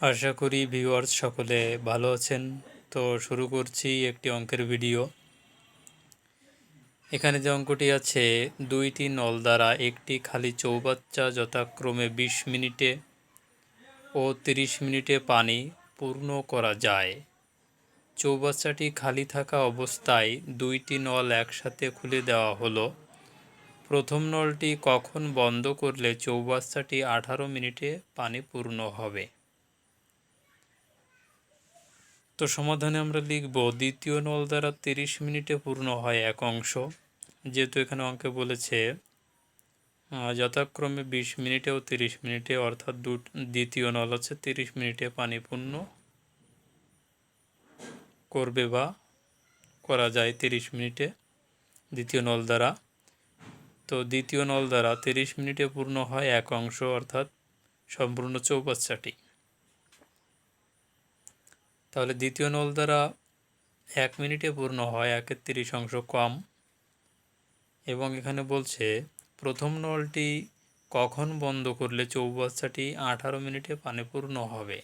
আশা করি ভিউয়ার্স সকলে ভালো আছেন। তো শুরু করছি একটি অঙ্কের ভিডিও এখানে যে অঙ্কটি আছে, দুইটি নল দ্বারা একটি খালি চৌবাচ্চা যথাক্রমে বিশ মিনিটে ও তিরিশ মিনিটে পানি পূর্ণ করা যায়। চৌবাচ্চাটি খালি থাকা অবস্থায় দুইটি নল একসাথে খুলে দেওয়া হলো। প্রথম নলটি কখন বন্ধ করলে চৌবাচ্চাটি আঠারো মিনিটে পানি পূর্ণ হবে? তো সমাধানে আমরা লিখব, দ্বিতীয় নল দ্বারা তিরিশ মিনিটে পূর্ণ হয় এক অংশ। যেহেতু এখানে অঙ্কে বলেছে যথাক্রমে বিশ মিনিটে ও তিরিশ মিনিটে, অর্থাৎ দু, দ্বিতীয় নল হচ্ছে তিরিশ মিনিটে পানি পূর্ণ করবে বা করা যায় তিরিশ মিনিটে দ্বিতীয় নল দ্বারা। তো দ্বিতীয় নল দ্বারা তিরিশ মিনিটে পূর্ণ হয় এক অংশ, অর্থাৎ সম্পূর্ণ চৌবাচ্চাটি তাহলে দ্বিতীয় নল দ্বারা এক মিনিটে পূর্ণ হয় একের তিরিশ অংশ কম। এবং এখানে বলছে, প্রথম নলটি কখন বন্ধ করলে চৌবাচ্চাটি আঠারো মিনিটে পানি পূর্ণ হবে?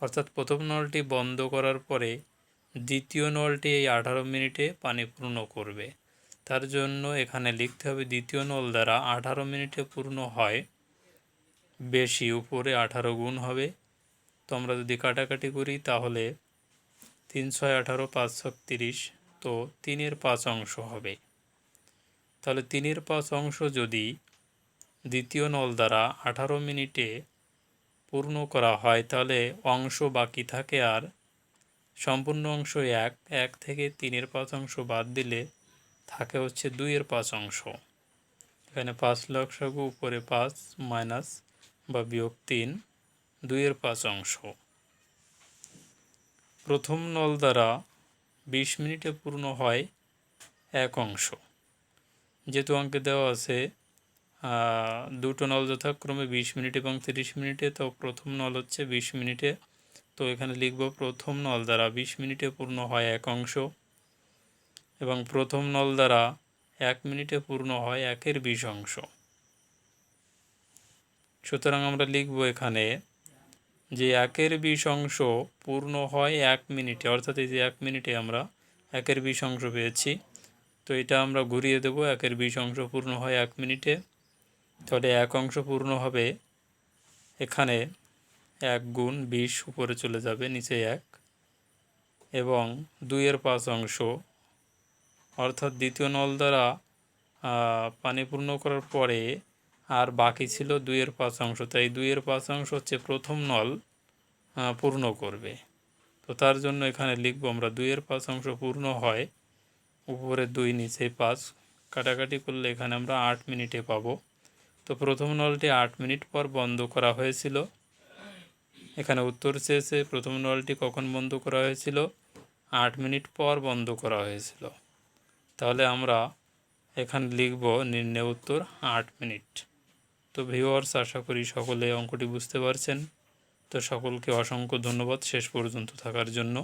অর্থাৎ প্রথম নলটি বন্ধ করার পরে দ্বিতীয় নলটি এই আঠারো মিনিটে পানি পূর্ণ করবে। তার জন্য এখানে লিখতে হবে, দ্বিতীয় নল দ্বারা আঠারো মিনিটে পূর্ণ হয়, বেশি, উপরে আঠারো গুণ হবে তো আমরা যদি কাটাকাটি করি, তাহলে তিন ছয় আঠারো পাঁচ ছক তিরিশ তো তিনের পাঁচ অংশ হবে। তাহলে তিনের পাঁচ অংশ যদি দ্বিতীয় নল দ্বারা আঠারো মিনিটে পূর্ণ করা হয়, তাহলে অংশ বাকি থাকে আর সম্পূর্ণ অংশ এক এক থেকে তিনের পাঁচ অংশ বাদ দিলে থাকে হচ্ছে দুইয়ের পাঁচ অংশ। এখানে পাঁচ লক্ষাগু উপরে পাঁচ মাইনাস বা বিয়োগ তিন। দুইয়ের পাঁচ অংশ। প্রথম নল দ্বারা বিশ মিনিটে পূর্ণ হয় এক অংশ। যেহেতু অঙ্কে দেওয়া আছে দুটো নল যথাক্রমে বিশ মিনিট এবং তিরিশ মিনিটে, তো প্রথম নল হচ্ছে বিশ মিনিটে। তো এখানে লিখব প্রথম নল দ্বারা বিশ মিনিটে পূর্ণ হয় এক অংশ এবং প্রথম নল দ্বারা এক মিনিটে পূর্ণ হয় একের বিশ অংশ। সুতরাং আমরা লিখব এখানে যে একের বিশ অংশ পূর্ণ হয় এক মিনিটে, অর্থাৎ এই যে এক মিনিটে আমরা একের বিশ অংশ পেয়েছি, তো এটা আমরা ঘুরিয়ে দেব, একের বিশ অংশ পূর্ণ হয় এক মিনিটে। তাহলে এক অংশ পূর্ণ হবে এখানে এক গুণ বিশ উপরে চলে যাবে, নিচে এক। এবং দুইয়ের পাঁচ অংশ, অর্থাৎ দ্বিতীয় নল দ্বারা পানি পূর্ণ করার পরে আর বাকি ছিল দুইয়ের পাঁচ অংশ। তাই দুইয়ের পাঁচ অংশ হচ্ছে প্রথম নল পূর্ণ করবে। তো তার জন্য এখানে লিখব আমরা দুইয়ের পাঁচ অংশ পূর্ণ হয়, উপরে দুই, নিচে পাঁচ। কাটাকাটি করলে এখানে আমরা আট মিনিটে পাব। তো প্রথম নলটি আট মিনিট পর বন্ধ করা হয়েছিল। এখানে উত্তর চেয়েছে প্রথম নলটি কখন বন্ধ করা হয়েছিল? আট মিনিট পর বন্ধ করা হয়েছিল। তাহলে আমরা এখানে লিখব নির্ণয় উত্তর, আট মিনিট। তো ভিউয়ার্স আশা করি সকলে অঙ্কটি বুঝতে পারছেন। তো সকলকে অসংখ্য ধন্যবাদ শেষ পর্যন্ত থাকার জন্য।